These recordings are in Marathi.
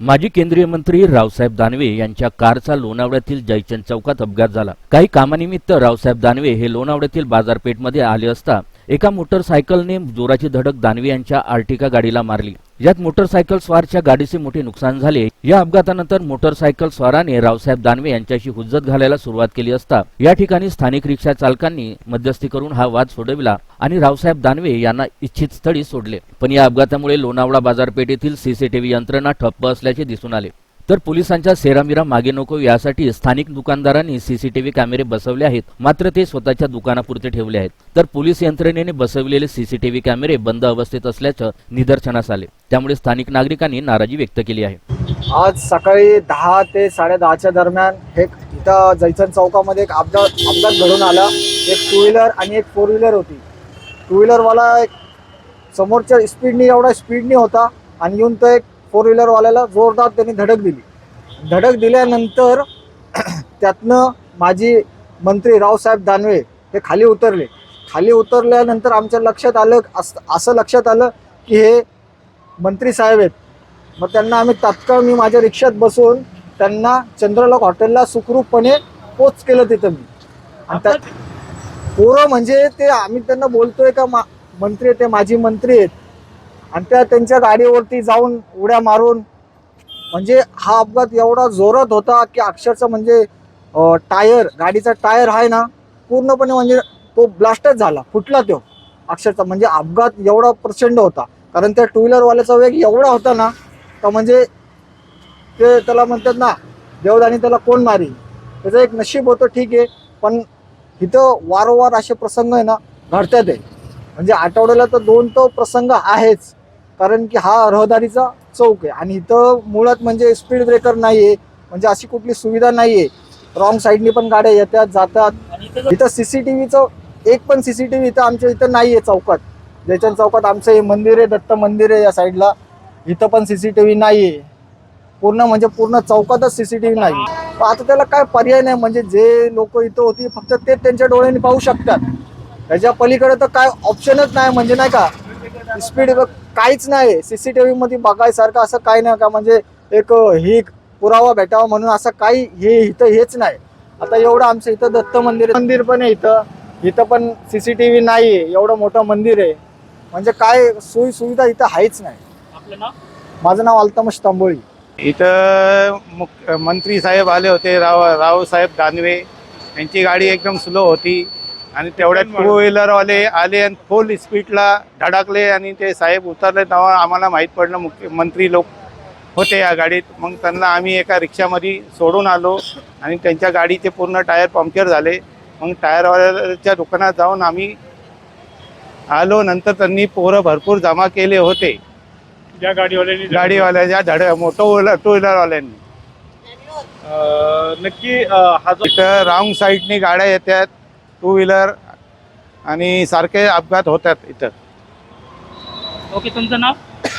माजी केंद्रीय मंत्री रावसाहेब दानवे यांच्या कारचा लोणावळ्यातील जयचंद चौकात अपघात झाला. काही कामानिमित्त रावसाहेब दानवे हे लोणावळ्यातील बाजारपेठमध्ये आले असता एका मोटरसायकलने जोराची धडक दानवे यांच्या आर्टिका गाडीला मारली. यात मोटरसायकल स्वारच्या गाडीचे मोठे नुकसान झाले. या अपघातानंतर मोटरसायकल स्वाराने रावसाहेब दानवे यांच्याशी हुज्जत घालायला सुरुवात केली असता या ठिकाणी स्थानिक रिक्षा चालकांनी मध्यस्थी करून हा वाद सोडविला आणि रावसाहेब दानवे यांना इच्छित स्थळी सोडले. पण या अपघातामुळे लोणावळा बाजारपेठेतील सीसीटीव्ही यंत्रणा ठप्प असल्याचे दिसून आले. तर पोलिसांच्या सेरामिरा मागे नको यासाठी स्थानिक दुकानदारांनी सीसीटीव्ही कॅमेरे बसवले आहेत. मात्र ते स्वतःच्या दुकानापुरते ठेवले आहेत. तर पोलीस यंत्रणेने बसवलेले सीसीटीव्ही कॅमेरे बंद अवस्थेत असल्याचं निदर्शनास आले. त्यामुळे स्थानिक नागरिकांनी नाराजी व्यक्त केली आहे. आज सकाळी दहा ते साडेदहाच्या दरम्यान हे इथं जैसन चौकामध्ये एक अपघात अपघात घडून आला. एक टू व्हीलर आणि एक फोर व्हीलर होती. टू व्हीलरवाला एक समोरच्या स्पीडनी एवढा स्पीडनी होता आणि येऊन तो एक फोर व्हीलरवाल्याला जोरदार त्यांनी धडक दिली. धडक दिल्यानंतर त्यातनं माजी मंत्री रावसाहेब दानवे हे खाली उतरले. खाली उतरल्यानंतर आमच्या लक्षात आलं अस- असं लक्षात आलं की हे मंत्री साहेब आहेत. मग त्यांना आम्ही तात्काळ मी माझ्या रिक्षात बसून त्यांना चंद्रलोक हॉटेलला सुखरूपपणे पोच केलं तिथं मी. आणि त्या पोरं म्हणजे ते आम्ही त्यांना बोलतोय का मा मंत्री आहेत, ते माजी मंत्री आहेत. आणि त्या त्यांच्या गाडीवरती जाऊन उड्या मारून म्हणजे हा अपघात एवढा जोरात होता की अक्षरशः म्हणजे टायर गाडीचा टायर आहे ना पूर्णपणे म्हणजे तो ब्लास्टच झाला फुटला तो. अक्षरशः म्हणजे अपघात एवढा प्रचंड होता. कारण त्या टू व्हीलरवाल्याचा वेग एवढा होता ना तर म्हणजे ते त्याला म्हणतात ना देवदानी त्याला कोण मारी त्याचं एक नशीब होतं ठीक आहे पण इथं वारंवार असे प्रसंग आहे ना घडतात आहे. म्हणजे आठवड्याला तर दोन तो प्रसंग आहेच. कारण की हा रहदारीचा चौक आहे. आणि इथं मुळात म्हणजे स्पीड ब्रेकर नाही आहे म्हणजे अशी कुठली सुविधा नाही आहे रॉंग साईडनी पण गाड्या येतात जातात. इथं सी सी टी व्हीचं एक पण सी सी टी व्ही इथं आमच्या इथं नाही आहे चौकात. जयचंद चौकात आमचं हे मंदिर आहे दत्त मंदिर आहे या साईडला इथं पण सी सी टी व्ही नाही आहे पूर्ण म्हणजे पूर्ण चौकातच सी सी टी व्ही नाही आता त्याला काय पर्याय नाही म्हणजे जे लोक इथं होती फक्त ते त्यांच्या डोळ्यांनी पाहू शकतात. त्याच्या पलीकडे तर काय ऑप्शनच नाही म्हणजे नाही का? स्पीड काहीच नाही. सी सी टी व्हीमध्ये बघायसारखं असं काही नाही का? म्हणजे एक ही पुरावा भेटावा म्हणून असं काही हे इथं हेच नाही. आता एवढं आमचं इथं दत्त मंदिर मंदिर पण आहे इथं. इथं पण सी सी टी व्ही नाही आहे एवढं मोठं मंदिर आहे. म्हणजे काय सोयी सुविधा इथं आहेच नाही. आपलं नाव? माझं नाव अल्तमश तांबोळी. इथं मंत्री साहेब आले होते राव रावसाहेब दानवे. यांची गाडी एकदम स्लो होती. आणि तेवढ्यात टू व्हीलरवाले आले आणि फुल स्पीडला धडकले आणि ते साहेब उतरले. तेव्हा आम्हाला माहीत पडलं मुख्य मंत्री लोक होते या गाडीत. मग त्यांना आम्ही एका रिक्षामध्ये सोडून आलो आणि त्यांच्या गाडीचे पूर्ण टायर पंक्चर झाले. मग टायरवाल्याच्या दुकानात जाऊन आम्ही आलो. नंतर त्यांनी पोरं भरपूर जमा केले होते. ज्या गाडीवाल्यांनी गाडीवाल्याच्या धड मोठं व्हीलर टू व्हीलरवाल्यांनी नक्की हा जो रॉंग साईडनी गाड्या येतात. टू व्हीलर आणि सारखे अपघात होतात इथं. ओके तुमचं नाव?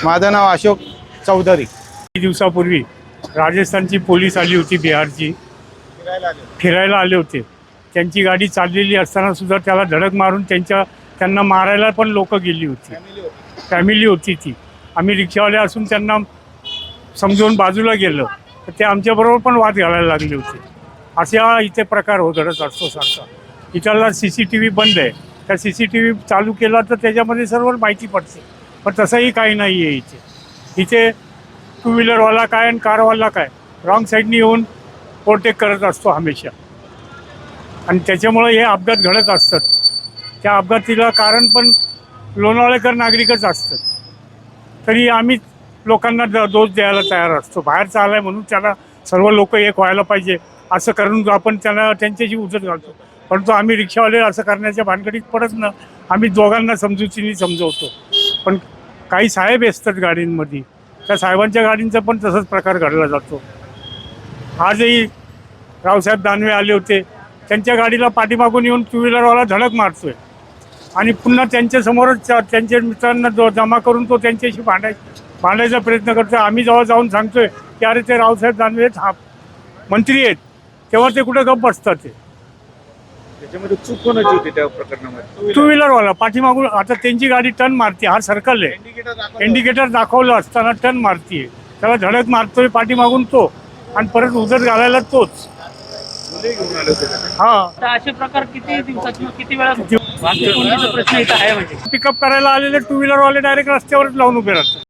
माझं नाव अशोक चौधरी. काही दिवसापूर्वी राजस्थानची पोलीस आली होती बिहारची. फिरायला आले होते. त्यांची गाडी चाललेली असताना सुद्धा त्याला धडक मारून त्यांच्या त्यांना मारायला पण लोक गेली होती. फॅमिली होती. ती. आम्ही रिक्षावाले असून त्यांना समजून बाजूला गेलं. तर ते आमच्याबरोबर पण वाद घालायला लागले होते. अशा इथे प्रकार हो घडत असतो सारखा. इथला सी सी टी व्ही बंद आहे. त्या सी सी टी व्ही चालू केला तर त्याच्यामध्ये सर्व माहिती पडते. पण तसंही काही नाही आहे इथे. इथे टू व्हीलरवाला काय आणि कारवाला काय? रॉंग साईडनी येऊन ओव्हरटेक करत असतो हमेशा. आणि त्याच्यामुळे हे अपघात घडत असतात. त्या अपघातीला कारण पण लोणावळेकर नागरिकच असतात. तरी आम्ही लोकांना द- दोष द्यायला तयार असतो. बाहेरचा आलाय म्हणून त्याला सर्व लोक एक व्हायला पाहिजे. असं करून आपण त्यांना त्यांच्याशी उजत घालतो. परंतु आम्ही रिक्षावाले असं करण्याच्या भानगडीत पडत ना आम्ही दोघांना समजुतीने समजवतो. पण काही साहेब असतात गाडींमध्ये त्या साहेबांच्या गाडींचा पण तसाच प्रकार घडला जातो. आजही रावसाहेब दानवे आले होते त्यांच्या गाडीला पाठीमागून येऊन टू व्हीलरवाला धडक मारतोय. आणि पुन्हा त्यांच्यासमोरच त्या- त्यांच्या मित्रांना जो जमा करून तो त्यांच्याशी भांडाय भांडायचा प्रयत्न करतोय. आम्ही जेव्हा जाऊन सांगतोय की अरे ते रावसाहेब दानवे हा मंत्री आहेत. तेव्हा ते कुठे गप बसतात ते. त्याच्यामध्ये चूक कोणाची होती त्या प्रकरणामध्ये? टू व्हीलरवाला पाठीमागून आता त्यांची गाडी टर्न मारते हा सर्कल आहे. इंडिकेटर दाखवलं. इंडिकेटर दाखवलं असताना टर्न मारतीये. त्याला धडक मारतोय पाठीमागून तो. आणि परत उजत घालायला तोच? हा. असे प्रकार किती दिवसात किती वेळा प्रश्न इथं आहे म्हणजे. पिकअप करायला आलेले टू व्हीलरवाले डायरेक्ट रस्त्यावरच लावून उभे राहतात.